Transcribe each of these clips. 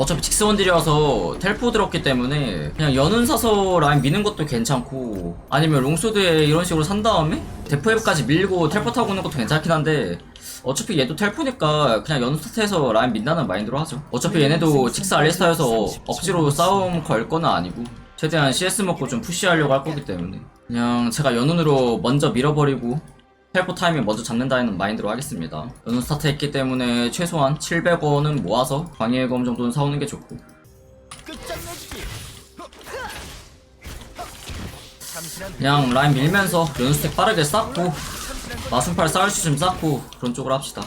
어차피 직스원딜이라서 텔포 들었기 때문에 그냥 연운 사서 라인 미는 것도 괜찮고 아니면 롱소드에 이런 식으로 산 다음에 데프웹까지 밀고 텔포 타고 오는 것도 괜찮긴 한데 어차피 얘도 텔포니까 그냥 연운 스타트에서 라인 민다는 마인드로 하죠. 어차피 얘네도 직스 알리스타여서 억지로 싸움 걸 거는 아니고 최대한 CS 먹고 좀 푸시하려고 할 거기 때문에 그냥 제가 연운으로 먼저 밀어버리고 텔포 타이밍 먼저 잡는다는 마인드로 하겠습니다. 연운 스타트 했기 때문에 최소한 700원은 모아서 광해의 검 정도는 사오는 게 좋고 그냥 라인 밀면서 연운 스택 빠르게 쌓고 마순팔 쌓을 수 좀 쌓고 그런 쪽으로 합시다.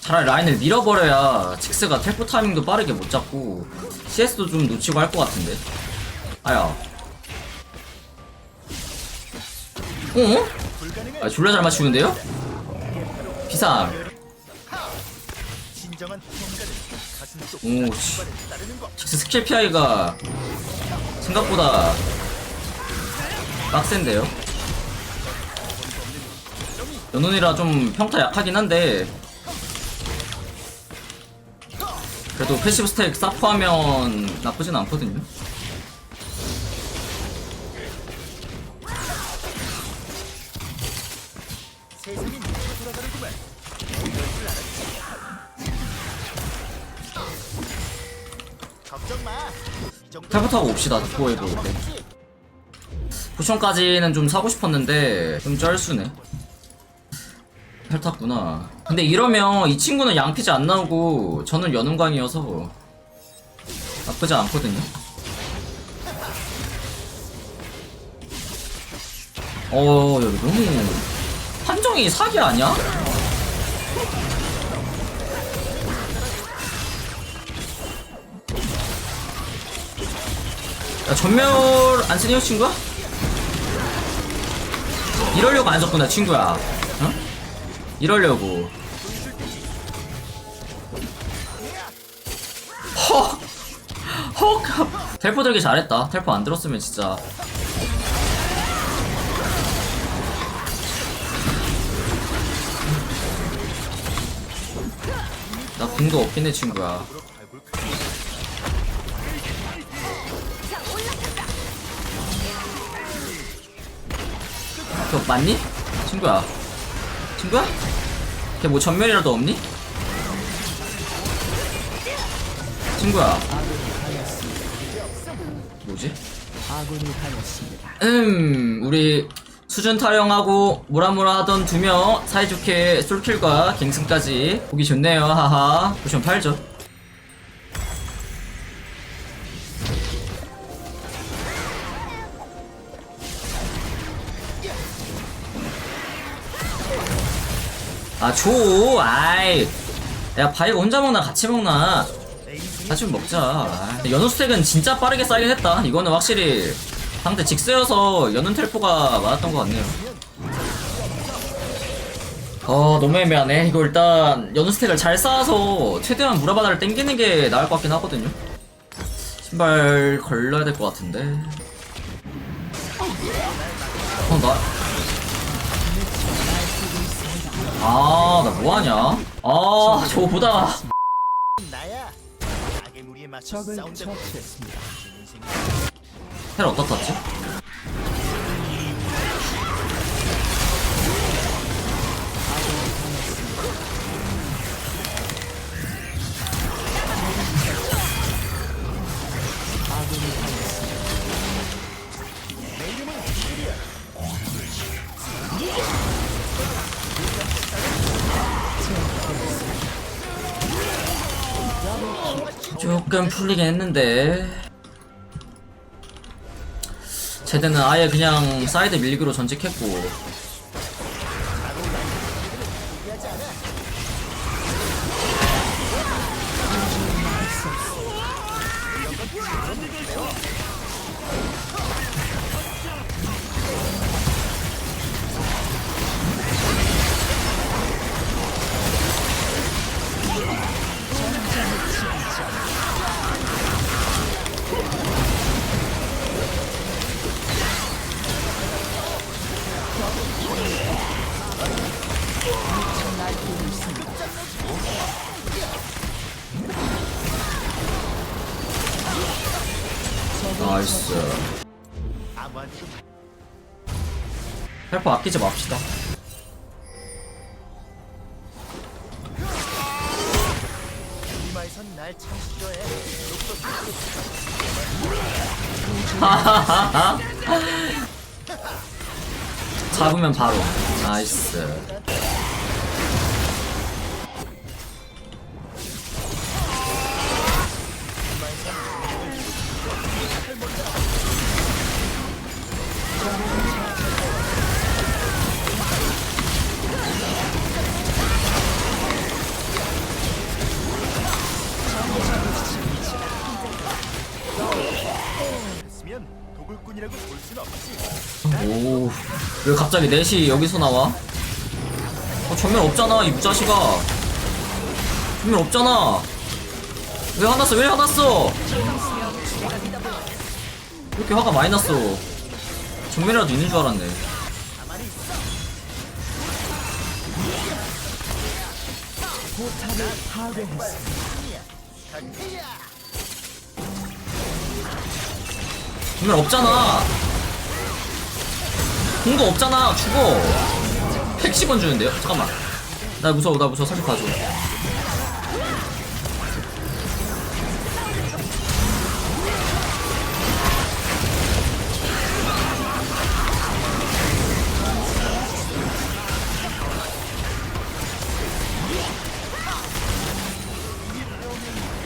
차라리 라인을 밀어버려야 직스가 텔포 타이밍도 빠르게 못 잡고 CS도 좀 놓치고 할 것 같은데. 아야. 어? 아, 졸라 잘 맞추는데요? 비상. 오, 씨. 직스 스킬 PI가 생각보다 빡센데요? 연운이라 좀 평타 약하긴 한데 그래도 패시브 스택 사포하면 나쁘진 않거든요 탈부타고 옵시다 없지. 포션까지는 좀 사고 싶었는데 좀 쩔수네 탈 탔구나 근데 이러면 이 친구는 양피지 안 나오고 저는 연운광이어서 나쁘지 않거든요 어 너무 판정이 사기 아니야? 야, 전멸 안 쓰니 요 친구야? 이러려고 안 썼구나 친구야 어? 이러려고 헉! 헉! 텔포 들기 잘했다 텔포 안 들었으면 진짜 나 궁도 없긴 해 친구야 그거 맞니? 친구야 친구야? 걔 뭐 전멸이라도 없니? 친구야 뭐지? 음 우리 수준 타령하고 뭐라뭐라 하던 두 명 사이좋게 솔킬과 갱승까지 보기 좋네요 하하 포션 아, 줘. 아이. 야, 바이가 혼자 먹나 같이 먹나? 같이 좀 먹자. 아, 연우 스택은 진짜 빠르게 쌓이긴 했다. 이거는 확실히 상대 직스여서 연운 텔포가 맞았던 것 같네요. 어, 너무 애매하네. 이거 일단 연우 스택을 잘 쌓아서 최대한 무라바다를 땡기는 게 나을 것 같긴 하거든요. 신발 걸러야 될 것 같은데. 어, 나. 아, 나 뭐하냐? 아, 저거 보다. 나야. 악의 무리에 맞춰 싸운다. 헬 어디다 탔지? 조금 풀리긴 했는데. 제드는 아예 그냥 사이드 밀기로 전직했고 나이스. 헬퍼 아끼지 맙시다. 하하하하 잡으면 바로 나이스 했으면 도굴꾼이라고 볼순 없지. 오, 왜 갑자기 넷이 여기서 나와? 어, 전면 없잖아, 이 무자식아. 전면 없잖아. 왜 화났어? 왜 화났어? 왜 이렇게 화가 많이 났어? 전면이라도 있는 줄 알았네. 전면 없잖아. 공도 없잖아. 죽어. 110원 주는데요? 잠깐만. 나 무서워, 나 무서워. 살짝 봐줘.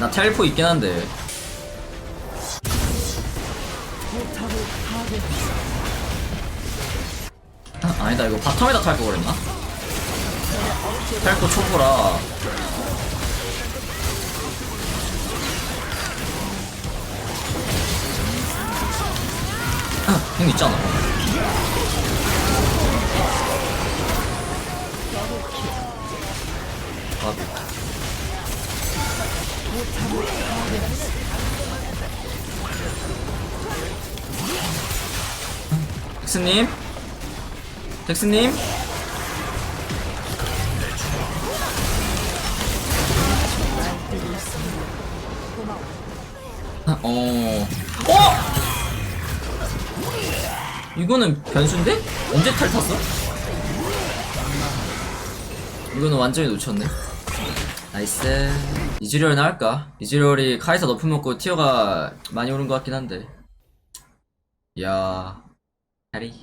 나 텔포 있긴 한데. 아, 아니다 이거 바텀에다 탈 거 그랬나? 탈 거 초보라 아, 형 있잖아 아, 덱스님? 덱스님? 어. 어! 이거는 변수인데? 언제 탈 탔어? 이거는 완전히 놓쳤네. 나이스. 이즈리얼나 할까? 이즈리얼이 카이사 높은 먹고 티어가 많이 오른 것 같긴 한데. 이야. 다리.